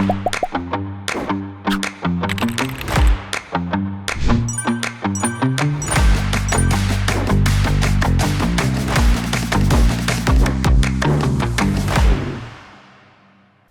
you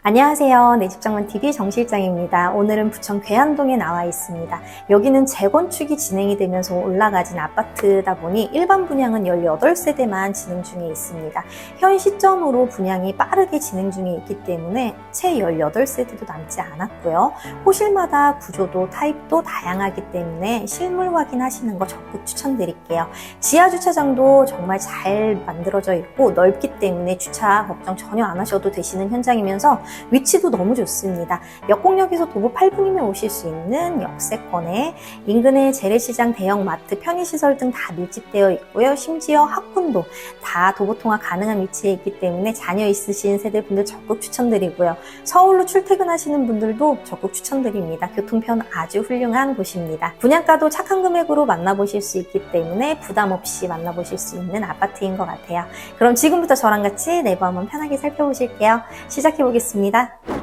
안녕하세요. 내 집장만 TV 정 실장입니다. 오늘은 부천 괴한동에 나와 있습니다. 여기는 재건축이 진행이 되면서 올라가진 아파트다 보니 일반 분양은 18세대만 진행 중에 있습니다. 현 시점으로 분양이 빠르게 진행 중에 있기 때문에 채 18세대도 남지 않았고요. 호실마다 구조도 타입도 다양하기 때문에 실물 확인하시는 거 적극 추천드릴게요. 지하 주차장도 정말 잘 만들어져 있고 넓기 때문에 주차 걱정 전혀 안 하셔도 되시는 현장이면서 위치도 너무 좋습니다. 역곡역에서 도보 8분이면 오실 수 있는 역세권에 인근에 재래시장, 대형마트, 편의시설 등 다 밀집되어 있고요. 심지어 학군도 다 도보 통화 가능한 위치에 있기 때문에 자녀 있으신 세대분들 적극 추천드리고요. 서울로 출퇴근하시는 분들도 적극 추천드립니다. 교통편 아주 훌륭한 곳입니다. 분양가도 착한 금액으로 만나보실 수 있기 때문에 부담 없이 만나보실 수 있는 아파트인 것 같아요. 그럼 지금부터 저랑 같이 내부 한번 편하게 살펴보실게요. 시작해 보겠습니다. 감사합니다.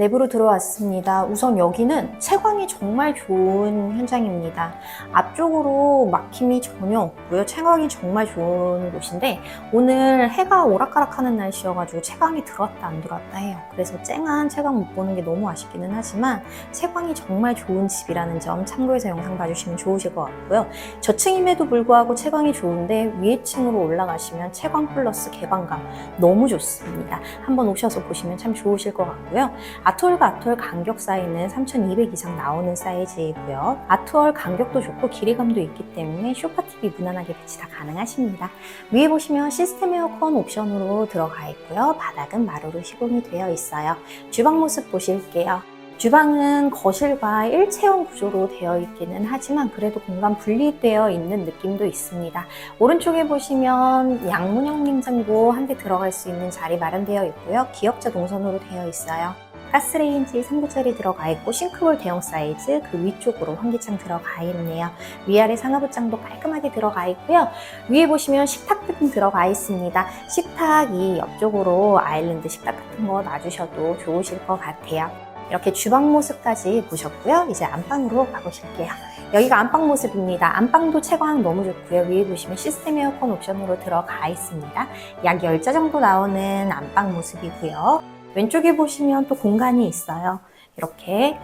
내부로 들어왔습니다. 우선 여기는 채광이 정말 좋은 현장입니다. 앞쪽으로 막힘이 전혀 없고요. 채광이 정말 좋은 곳인데 오늘 해가 오락가락하는 날씨여가지고 채광이 들어왔다 안 들어왔다 해요. 그래서 쨍한 채광 못 보는 게 너무 아쉽기는 하지만 채광이 정말 좋은 집이라는 점 참고해서 영상 봐주시면 좋으실 것 같고요. 저층임에도 불구하고 채광이 좋은데 위에 층으로 올라가시면 채광 플러스 개방감 너무 좋습니다. 한번 오셔서 보시면 참 좋으실 것 같고요. 아트월과 아트월 간격 사이는 3200 이상 나오는 사이즈이고요. 아트월 간격도 좋고 길이감도 있기 때문에 쇼파 TV 무난하게 배치 다 가능하십니다. 위에 보시면 시스템 에어컨 옵션으로 들어가 있고요. 바닥은 마루로 시공이 되어 있어요. 주방 모습 보실게요. 주방은 거실과 일체형 구조로 되어 있기는 하지만 그래도 공간 분리되어 있는 느낌도 있습니다. 오른쪽에 보시면 양문형 냉장고 한 대 들어갈 수 있는 자리 마련되어 있고요. 기역자 동선으로 되어 있어요. 가스레인지 3구짜리 들어가 있고 싱크볼 대형 사이즈 그 위쪽으로 환기창 들어가 있네요. 위아래 상하부장도 깔끔하게 들어가 있고요. 위에 보시면 식탁 등 들어가 있습니다. 식탁이 옆쪽으로 아일랜드 식탁 같은 거 놔주셔도 좋으실 것 같아요. 이렇게 주방 모습까지 보셨고요. 이제 안방으로 가보실게요. 여기가 안방 모습입니다. 안방도 채광 너무 좋고요. 위에 보시면 시스템 에어컨 옵션으로 들어가 있습니다. 약 10자 정도 나오는 안방 모습이고요. 왼쪽에 보시면 또 공간이 있어요. 이렇게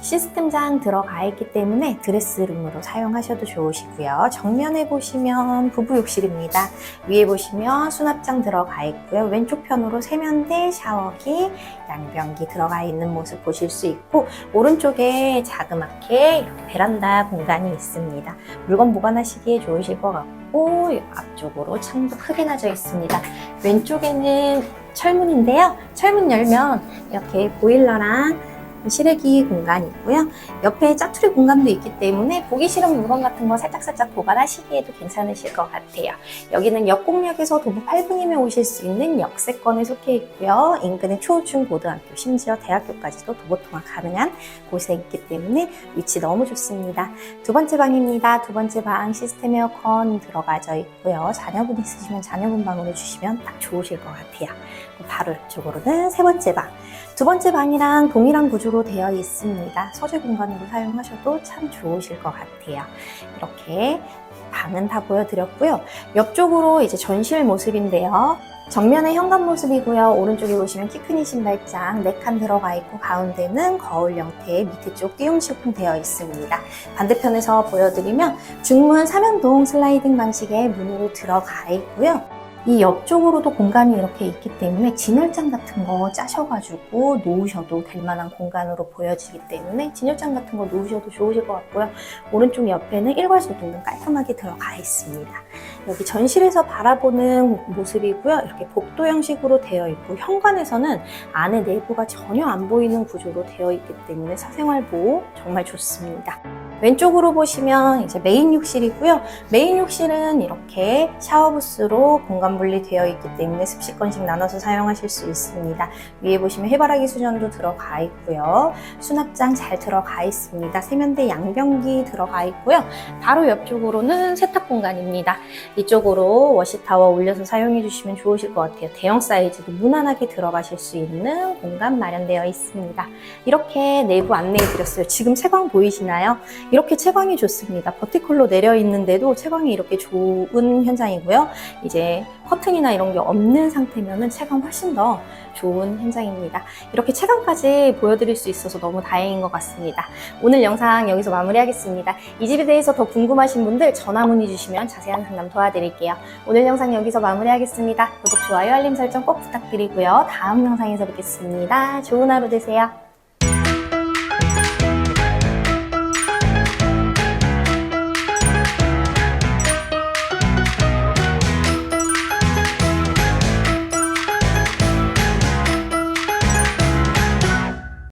시스템장 들어가 있기 때문에 드레스룸으로 사용하셔도 좋으시고요. 정면에 보시면 부부 욕실입니다. 위에 보시면 수납장 들어가 있고요. 왼쪽 편으로 세면대, 샤워기, 양변기 들어가 있는 모습 보실 수 있고 오른쪽에 자그맣게 베란다 공간이 있습니다. 물건 보관하시기에 좋으실 것 같고 앞쪽으로 창도 크게 나져 있습니다. 왼쪽에는 철문인데요. 철문 열면 이렇게 보일러랑 실외기 공간이 있고요. 옆에 짜투리 공간도 있기 때문에 보기 싫은 물건 같은 거 살짝살짝 보관하시기에도 괜찮으실 것 같아요. 여기는 역곡역에서 도보 8분이면 오실 수 있는 역세권에 속해 있고요. 인근의 초, 중, 고등학교, 심지어 대학교까지도 도보 통화 가능한 곳에 있기 때문에 위치 너무 좋습니다. 두 번째 방입니다. 두 번째 방 시스템 에어컨 들어가져 있고요. 자녀분 있으시면 자녀분 방으로 주시면 딱 좋으실 것 같아요. 바로 옆쪽으로는 세 번째 방. 두 번째 방이랑 동일한 구조로 되어 있습니다. 서재 공간으로 사용하셔도 참 좋으실 것 같아요. 이렇게 방은 다 보여드렸고요. 옆쪽으로 이제 전실 모습인데요. 정면에 현관 모습이고요. 오른쪽에 보시면 키 크니 신발장 4칸 들어가 있고 가운데는 거울 형태의 밑에 쪽 시공 되어 있습니다. 반대편에서 보여드리면 중문 삼연동 슬라이딩 방식의 문으로 들어가 있고요. 이 옆쪽으로도 공간이 이렇게 있기 때문에 진열장 같은 거 짜셔가지고 놓으셔도 될 만한 공간으로 보여지기 때문에 진열장 같은 거 놓으셔도 좋으실 것 같고요. 오른쪽 옆에는 일괄소등 등 깔끔하게 들어가 있습니다. 여기 전실에서 바라보는 모습이고요. 이렇게 복도 형식으로 되어 있고 현관에서는 안에 내부가 전혀 안 보이는 구조로 되어 있기 때문에 사생활 보호 정말 좋습니다. 왼쪽으로 보시면 이제 메인 욕실이고요. 메인 욕실은 이렇게 샤워부스로 공간 분리되어 있기 때문에 습식건식 나눠서 사용하실 수 있습니다. 위에 보시면 해바라기 수전도 들어가 있고요. 수납장 잘 들어가 있습니다. 세면대 양변기 들어가 있고요. 바로 옆쪽으로는 세탁 공간입니다. 이쪽으로 워시타워 올려서 사용해 주시면 좋으실 것 같아요. 대형 사이즈도 무난하게 들어가실 수 있는 공간 마련되어 있습니다. 이렇게 내부 안내해 드렸어요. 지금 채광 보이시나요? 이렇게 채광이 좋습니다. 버티컬로 내려 있는데도 채광이 이렇게 좋은 현장이고요. 이제 커튼이나 이런 게 없는 상태면은 채광 훨씬 더 좋은 현장입니다. 이렇게 채광까지 보여드릴 수 있어서 너무 다행인 것 같습니다. 오늘 영상 여기서 마무리하겠습니다. 이 집에 대해서 더 궁금하신 분들 전화 문의 주시면 자세한 상담 도와드릴게요. 오늘 영상 여기서 마무리하겠습니다. 구독, 좋아요, 알림 설정 꼭 부탁드리고요. 다음 영상에서 뵙겠습니다. 좋은 하루 되세요.